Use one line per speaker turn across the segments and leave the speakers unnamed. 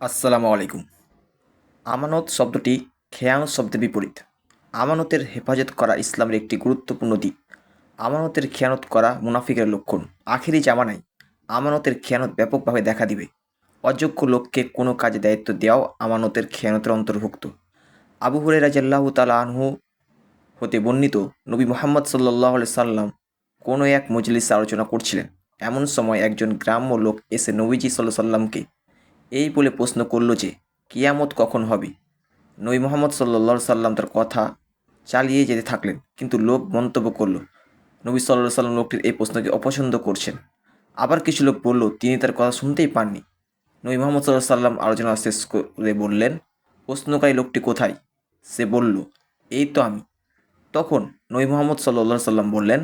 আসসালামু আলাইকুম। আমানত শব্দটি খেয়ানত শব্দের বিপরীত। আমানতের হেফাজত করা ইসলামের একটি গুরুত্বপূর্ণ দিক। আমানতের খেয়ানত করা মুনাফিকের লক্ষণ। আখেরি জামানায় আমানতের খেয়ানত ব্যাপকভাবে দেখা দিবে। অযোগ্য লোককে কোনো কাজে দায়িত্ব দেওয়াও আমানতের খেয়ানতের অন্তর্ভুক্ত। আবু হুরেরা জাল্লাহ তালা আনহু হতে বর্ণিত নবী মোহাম্মদ সাল্লাহ সাল্লাম কোনো এক মজলিসে আলোচনা করছিলেন। এমন সময় একজন গ্রাম্য লোক এসে নবীজি সাল্লাহ সাল্লামকে এই বলে প্রশ্ন করল যে, কিয়ামত কখন হবে? নই মোহাম্মদ সাল্লা সাল্লাম তার কথা চালিয়ে যেতে থাকলেন, কিন্তু লোক মন্তব্য করল, নবী সাল্লাহ সাল্লাম লোকটির এই প্রশ্নকে অপছন্দ করছেন। আবার কিছু লোক বলল, তিনি তার কথা শুনতেই পাননি। নবী মোহাম্মদ সাল্লাহ সাল্লাম আলোচনা শেষ করে বললেন, প্রশ্নকারী লোকটি কোথায়? সে বলল, এই তো আমি। তখন নবী মোহাম্মদ সাল্লা সাল্লাম বললেন,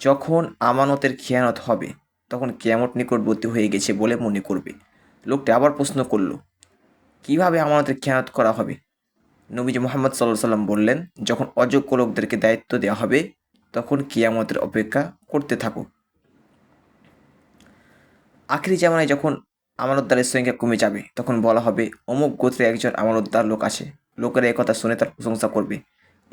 যখন আমানতের খেয়ানত হবে, তখন কেয়ামত নিকটবর্তী হয়ে গেছে বলে মনে করবে। লোকটি আবার প্রশ্ন করল, কীভাবে আমানতের খেয়ানত করা হবে? নবীজি মোহাম্মদ সাল্লাহ সাল্লাম বললেন, যখন অযোগ্য লোকদেরকে দায়িত্ব দেওয়া হবে, তখন কিয়ামতের অপেক্ষা করতে থাকো। আখেরি জামানায় যখন আমানতদারের সংখ্যা কমে যাবে, তখন বলা হবে, অমুক গোত্রে একজন আমানতদার লোক আছে লোকেরা একথা শুনে তার প্রশংসা করবে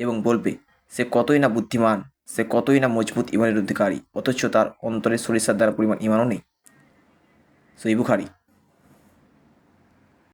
এবং বলবে, সে কতই না বুদ্ধিমান, সে কতই না মজবুত ইমানের অধিকারী, অথচ তার অন্তরে সরিষার দ্বারা পরিমাণ ইমানও নেই। সই বুখারি।